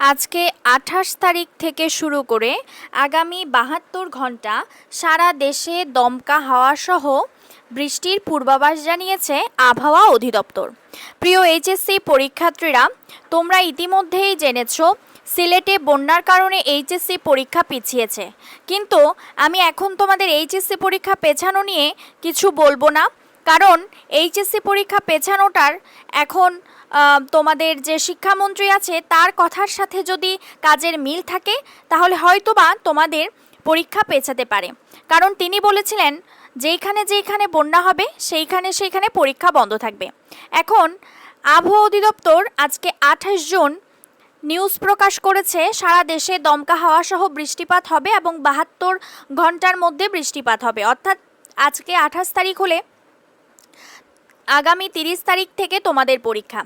আজকে আঠাশ তারিখ থেকে শুরু করে আগামী বাহাত্তর ঘণ্টা সারা দেশে দমকা হাওয়া সহ বৃষ্টির পূর্বাভাস জানিয়েছে আবহাওয়া অধিদপ্তর। প্রিয় এইচএসসি পরীক্ষার্থীরা, তোমরা ইতিমধ্যেই জেনেছ, সিলেটে বন্যার কারণে এইচএসসি পরীক্ষা পিছিয়েছে। কিন্তু আমি এখন তোমাদের এইচএসসি পরীক্ষা পেছানো নিয়ে কিছু বলব না। কারণ এইচএসসি পরীক্ষা পেছানোটার এখন তোমাদের যে শিক্ষামন্ত্রী আছে, তার কথার সাথে যদি কাজের মিল থাকে, তাহলে হয়তোবা তোমাদের পরীক্ষা পেছাতে পারে। কারণ তিনি বলেছিলেন, যেইখানে যেইখানে বন্যা হবে, সেইখানে সেইখানে পরীক্ষা বন্ধ থাকবে। এখন, আবহাওয়া অধিদপ্তর আজকে আঠাশ জুন নিউজ প্রকাশ করেছে, সারা দেশে দমকা হাওয়া সহ বৃষ্টিপাত হবে এবং বাহাত্তর ঘণ্টার মধ্যে বৃষ্টিপাত হবে। অর্থাৎ আজকে আঠাশ তারিখ হলে আগামী তিরিশ তারিখ থেকে তোমাদের পরীক্ষা।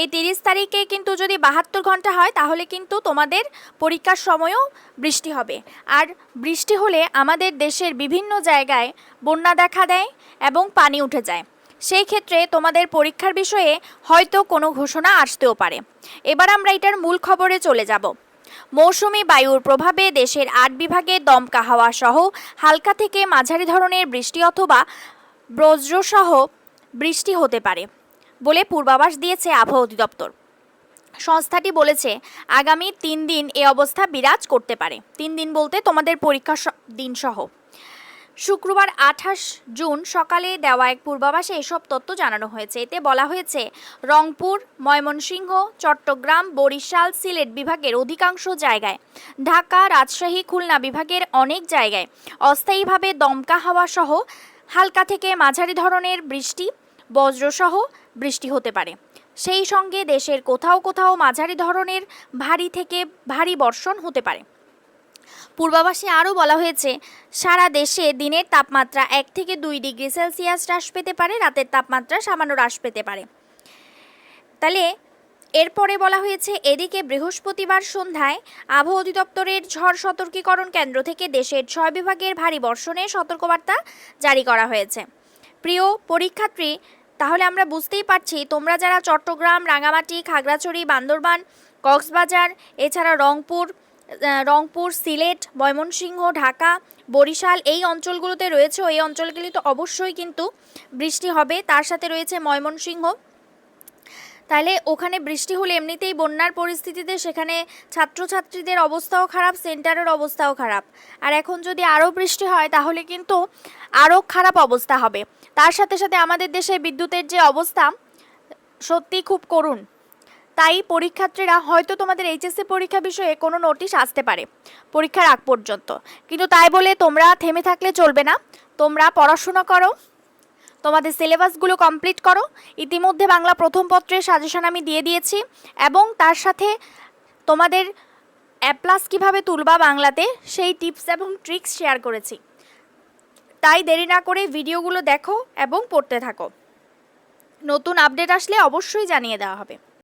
এই তিরিশ তারিখে কিন্তু যদি বাহাত্তর ঘণ্টা হয়, তাহলে কিন্তু তোমাদের পরীক্ষার সময়ও বৃষ্টি হবে। আর বৃষ্টি হলে আমাদের দেশের বিভিন্ন জায়গায় বন্যা দেখা দেয় এবং পানি উঠে যায়। সেই ক্ষেত্রে তোমাদের পরীক্ষার বিষয়ে হয়তো কোনো ঘোষণা আসতেও পারে। এবার আমরা এটার মূল খবরে চলে যাব। মৌসুমি বায়ুর প্রভাবে দেশের আট বিভাগে দমকা হাওয়া সহ হালকা থেকে মাঝারি ধরনের বৃষ্টি অথবা বজ্রসহ বৃষ্টি হতে পারে বলে পূর্বাভাস দিয়েছে আবহাওয়া অধিদপ্তর। সংস্থাটি বলেছে, আগামী তিন দিন এ অবস্থা বিরাজ করতে পারে। তিন দিন বলতে তোমাদের পরীক্ষা দিন সহ শুক্রবার আঠাশ জুন সকালে দেওয়া এক পূর্বাভাসে এসব তথ্য জানানো হয়েছে। এতে বলা হয়েছে, রংপুর, ময়মনসিংহ, চট্টগ্রাম, বরিশাল, সিলেট বিভাগের অধিকাংশ জায়গায়, ঢাকা, রাজশাহী, খুলনা বিভাগের অনেক জায়গায় অস্থায়ীভাবে দমকা হাওয়া সহ হালকা থেকে মাঝারি ধরনের বৃষ্টি বজ্রসহ বৃষ্টি হতে পারে। সেই সঙ্গে দেশের কোথাও কোথাও মাঝারি ধরনের ভারী থেকে ভারী বর্ষণ হতে পারে। পূর্বাভাসে আরও বলা হয়েছে, সারা দেশে দিনের তাপমাত্রা এক থেকে দুই ডিগ্রি সেলসিয়াস হ্রাস পেতে পারে, রাতের তাপমাত্রা সামান্য হ্রাস পেতে পারে। তাহলে এরপরে বলা হয়েছে, এদিকে বৃহস্পতিবার সন্ধ্যায় আবহাওয়া অধিদপ্তরের ঝড় সতর্কীকরণ কেন্দ্র থেকে দেশের ছয় বিভাগের ভারী বর্ষণের সতর্কবার্তা জারি করা হয়েছে। প্রিয় পরীক্ষার্থী তাহলে আমরা বুঝতেই পারছি, তোমরা যারা চট্টগ্রাম, রাঙামাটি, খাগড়াছড়ি, বান্দরবান, কক্সবাজার, এছাড়া রংপুর রংপুর, সিলেট, ময়মনসিংহ, ঢাকা, বরিশাল এই অঞ্চলগুলোতে রয়েছে। এই অঞ্চলগুলি তো অবশ্যই কিন্তু বৃষ্টি হবে। তার সাথে রয়েছে ময়মনসিংহ তাহলে ওখানে বৃষ্টি হলে এমনিতেই বন্যার পরিস্থিতিতে সেখানে ছাত্রছাত্রীদের অবস্থাও খারাপ, সেন্টারের অবস্থাও খারাপ। আর এখন যদি আরও বৃষ্টি হয়, তাহলে কিন্তু আরও খারাপ অবস্থা হবে। তার সাথে সাথে আমাদের দেশে বিদ্যুতের যে অবস্থা, সত্যি খুব করুণ। তাই পরীক্ষার্থীরা, হয়তো তোমাদের এইচএসসি পরীক্ষা বিষয়ে কোনো নোটিশ আসতে পারে, পরীক্ষার আগ পর্যন্ত। কিন্তু তাই বলে তোমরা থেমে থাকলে চলবে না। তোমরা পড়াশোনা করো তোমাদের সিলেবাসগুলো কমপ্লিট করো। ইতিমধ্যে বাংলা প্রথম পত্রের সাজেশন আমি দিয়ে দিয়েছি এবং তার সাথে তোমাদের অ্যাপ্লাস কীভাবে তুলবা বাংলাতে সেই টিপস এবং ট্রিক্স শেয়ার করেছি। তাই দেরি না করে ভিডিওগুলো দেখো এবং পড়তে থাকো। নতুন আপডেট আসলে অবশ্যই জানিয়ে দেওয়া হবে।